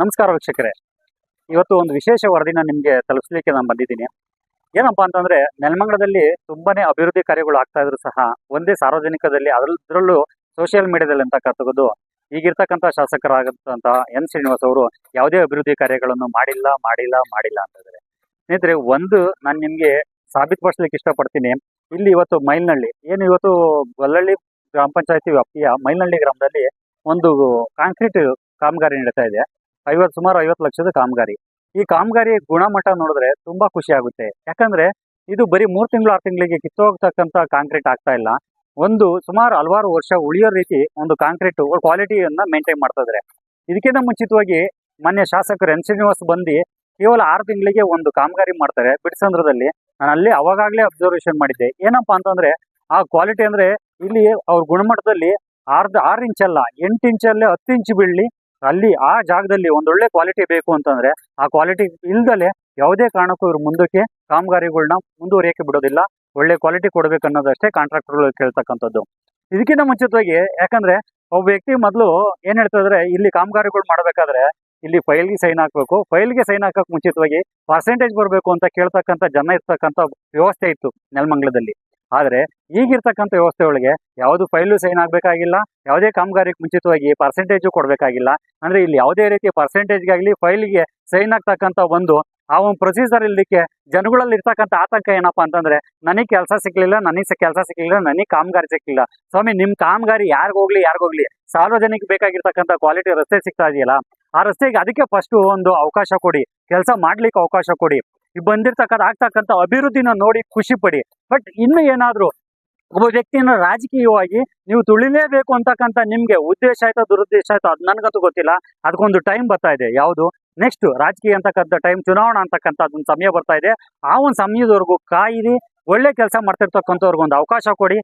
ನಮಸ್ಕಾರ ವೀಕ್ಷಕರೇ. ಇವತ್ತು ಒಂದು ವಿಶೇಷ ವರದಿನ ನಿಮಗೆ ತಲುಪಿಸ್ಲಿಕ್ಕೆ ನಾನು ಬಂದಿದ್ದೀನಿ. ಏನಪ್ಪಾ ಅಂತಂದ್ರೆ, ನೆಲಮಂಗಲದಲ್ಲಿ ತುಂಬಾನೇ ಅಭಿವೃದ್ಧಿ ಕಾರ್ಯಗಳು ಆಗ್ತಾ ಇದ್ರು ಸಹ, ಒಂದೇ ಸಾರ್ವಜನಿಕದಲ್ಲಿ ಅದರಲ್ಲೂ ಸೋಷಿಯಲ್ ಮೀಡಿಯಾದಲ್ಲಿ ಅಂತ ಅಂತಕ್ಕಂಥದ್ದು ಈಗಿರ್ತಕ್ಕಂಥ ಶಾಸಕರಾಗಂತ ಎನ್ ಶ್ರೀನಿವಾಸ್ ಅವರು ಯಾವುದೇ ಅಭಿವೃದ್ಧಿ ಕಾರ್ಯಗಳನ್ನು ಮಾಡಿಲ್ಲ ಮಾಡಿಲ್ಲ ಮಾಡಿಲ್ಲ ಅಂತ ಇದ್ದಾರೆ. ಸ್ನೇಹಿತರೆ, ಒಂದು ನಾನು ನಿಮಗೆ ಸಾಬೀತುಪಡಿಸ್ಲಿಕ್ಕೆ ಇಷ್ಟಪಡ್ತೀನಿ. ಇಲ್ಲಿ ಇವತ್ತು ಮೈಲ್ನಳ್ಳಿ, ಏನು ಇವತ್ತು ಗೊಲ್ಲಳ್ಳಿ ಗ್ರಾಮ ಪಂಚಾಯತಿ ವ್ಯಾಪ್ತಿಯ ಮೈಲ್ನಳ್ಳಿ ಗ್ರಾಮದಲ್ಲಿ ಒಂದು ಕಾಂಕ್ರೀಟ್ ಕಾಮಗಾರಿ ನಡೀತಾ ಇದೆ. ಐವತ್ತು ಸುಮಾರು ಐವತ್ತು ಲಕ್ಷದ ಕಾಮಗಾರಿ. ಈ ಕಾಮಗಾರಿ ಗುಣಮಟ್ಟ ನೋಡಿದ್ರೆ ತುಂಬಾ ಖುಷಿ ಆಗುತ್ತೆ. ಯಾಕಂದ್ರೆ ಇದು ಬರೀ ಮೂರು ತಿಂಗಳು, ಆರು ತಿಂಗಳಿಗೆ ಕಿತ್ತೋಗ್ತಕ್ಕಂತ ಕಾಂಕ್ರೀಟ್ ಆಗ್ತಾ ಇಲ್ಲ. ಒಂದು ಸುಮಾರು ಹಲವಾರು ವರ್ಷ ಉಳಿಯೋ ರೀತಿ ಒಂದು ಕಾಂಕ್ರೀಟ್ ಕ್ವಾಲಿಟಿಯನ್ನ ಮೇಂಟೈನ್ ಮಾಡ್ತಾ ಇದ್ದಾರೆ ಇದಕ್ಕಿಂತ ಮುಂಚಿತವಾಗಿ ಮಾನ್ಯ ಶಾಸಕರು ಎನ್ ಶ್ರೀನಿವಾಸ್ ಬಂದು ಕೇವಲ ಆರು ತಿಂಗಳಿಗೆ ಒಂದು ಕಾಮಗಾರಿ ಮಾಡ್ತಾರೆ ಬಿಡಿಸಂದ್ರದಲ್ಲಿ. ನಾನು ಅಲ್ಲಿ ಅವಾಗಾಗ್ಲೇ ಅಬ್ಸರ್ವೇಷನ್ ಮಾಡಿದ್ದೆ. ಏನಪ್ಪಾ ಅಂತಂದ್ರೆ ಆ ಕ್ವಾಲಿಟಿ ಅಂದ್ರೆ ಇಲ್ಲಿ ಅವ್ರ ಗುಣಮಟ್ಟದಲ್ಲಿ ಆರ್ದ ಆರು ಇಂಚ್ ಅಲ್ಲ, ಎಂಟು ಇಂಚಲ್ಲೇ ಹತ್ತು ಇಂಚ್ ಬೀಳಲಿ ಅಲ್ಲಿ ಆ ಜಾಗದಲ್ಲಿ ಒಂದೊಳ್ಳೆ ಕ್ವಾಲಿಟಿ ಬೇಕು ಅಂತಂದ್ರೆ ಆ ಕ್ವಾಲಿಟಿ ಇಲ್ದಲೆ ಯಾವುದೇ ಕಾರಣಕ್ಕೂ ಇವ್ರು ಮುಂದಕ್ಕೆ ಕಾಮಗಾರಿಗಳನ್ನ ಮುಂದುವರಿಯಕ್ಕೆ ಬಿಡೋದಿಲ್ಲ. ಒಳ್ಳೆ ಕ್ವಾಲಿಟಿ ಕೊಡ್ಬೇಕು ಅನ್ನೋದಷ್ಟೇ ಕಾಂಟ್ರಾಕ್ಟರ್ಗಳು ಕೇಳ್ತಕ್ಕಂಥದ್ದು. ಇದಕ್ಕಿಂತ ಮುಂಚಿತವಾಗಿ ಯಾಕಂದ್ರೆ ಒಬ್ಬ ವ್ಯಕ್ತಿ ಮೊದಲು ಏನ್ ಹೇಳ್ತಾ ಇದ್ರೆ, ಇಲ್ಲಿ ಕಾಮಗಾರಿಗಳು ಮಾಡಬೇಕಾದ್ರೆ ಇಲ್ಲಿ ಫೈಲ್ಗೆ ಸೈನ್ ಹಾಕ್ಬೇಕು. ಫೈಲ್ಗೆ ಸೈನ್ ಹಾಕಕ್ ಮುಂಚಿತವಾಗಿ ಪರ್ಸೆಂಟೇಜ್ ಬರಬೇಕು ಅಂತ ಕೇಳ್ತಕ್ಕಂಥ ಜನ ಇರ್ತಕ್ಕಂಥ ವ್ಯವಸ್ಥೆ ಇತ್ತು ನೆಲಮಂಗಲದಲ್ಲಿ. ಆದ್ರೆ ಈಗಿರ್ತಕ್ಕಂಥ ವ್ಯವಸ್ಥೆ ಒಳಗೆ ಯಾವುದು ಫೈಲು ಸೈನ್ ಆಗಬೇಕಾಗಿಲ್ಲ, ಯಾವುದೇ ಕಾಮಗಾರಿಗೆ ಮುಂಚಿತವಾಗಿ ಪರ್ಸೆಂಟೇಜು ಕೊಡಬೇಕಾಗಿಲ್ಲ. ಅಂದರೆ ಇಲ್ಲಿ ಯಾವುದೇ ರೀತಿಯ ಪರ್ಸೆಂಟೇಜ್ಗಾಗಲಿ ಫೈಲಿಗೆ ಸೈನ್ ಆಗ್ತಕ್ಕಂಥ ಒಂದು, ಆ ಒಂದು ಪ್ರೊಸೀಜರ್ ಇಲ್ಲದಕ್ಕೆ ಜನಗಳಲ್ಲಿ ಇರ್ತಕ್ಕಂಥ ಆತಂಕ ಏನಪ್ಪಾ ಅಂತಂದ್ರೆ, ನನಗೆ ಕೆಲಸ ಸಿಗ್ಲಿಲ್ಲ ನನಗೆ ಕೆಲಸ ಸಿಗ್ಲಿಲ್ಲ ನನಗೆ ಕಾಮಗಾರಿ ಸಿಕ್ಲಿಲ್ಲ. ಸ್ವಾಮಿ ನಿಮ್ಮ ಕಾಮಗಾರಿ ಯಾರಿಗೋಗ್ಲಿ ಯಾರಿಗೋಗ್ಲಿ ಸಾರ್ವಜನಿಕ ಬೇಕಾಗಿರ್ತಕ್ಕಂಥ ಕ್ವಾಲಿಟಿ ರಸ್ತೆ ಸಿಗ್ತಾ ಇದೆಯಲ್ಲ, ಆ ರಸ್ತೆಗೆ ಅದಕ್ಕೆ ಫಸ್ಟ್ ಒಂದು ಅವಕಾಶ ಕೊಡಿ, ಕೆಲಸ ಮಾಡ್ಲಿಕ್ಕೆ ಅವಕಾಶ ಕೊಡಿ. ಬಂದಿರ್ತಕ್ಕಂಥ, ಆಗ್ತಕ್ಕಂಥ ಅಭಿವೃದ್ಧಿನ ನೋಡಿ ಖುಷಿ ಪಡಿ. ಬಟ್ ಇನ್ನು ಏನಾದ್ರು ಒಬ್ಬ ವ್ಯಕ್ತಿಯನ್ನ ರಾಜಕೀಯವಾಗಿ ನೀವು ತುಳಿಲೇಬೇಕು ಅಂತಕ್ಕಂಥ ನಿಮ್ಗೆ ಉದ್ದೇಶ ಆಯ್ತಾ, ದುರುದ್ದೇಶ ಆಯ್ತಾ, ಅದು ನನ್ಗಂತೂ ಗೊತ್ತಿಲ್ಲ. ಅದಕ್ಕೊಂದು ಟೈಮ್ ಬರ್ತಾ ಇದೆ. ಯಾವುದು? ನೆಕ್ಸ್ಟ್ ರಾಜಕೀಯ ಅಂತಕ್ಕಂಥ ಟೈಮ್ ಚುನಾವಣಾ ಅಂತಕ್ಕಂಥ ಅದೊಂದು ಸಮಯ ಬರ್ತಾ ಇದೆ. ಆ ಒಂದು ಸಮಯದವರೆಗೂ ಕಾಯಿರಿ. ಒಳ್ಳೆ ಕೆಲಸ ಮಾಡ್ತಿರ್ತಕ್ಕಂಥವ್ರಿಗೊಂದು ಅವಕಾಶ ಕೊಡಿ.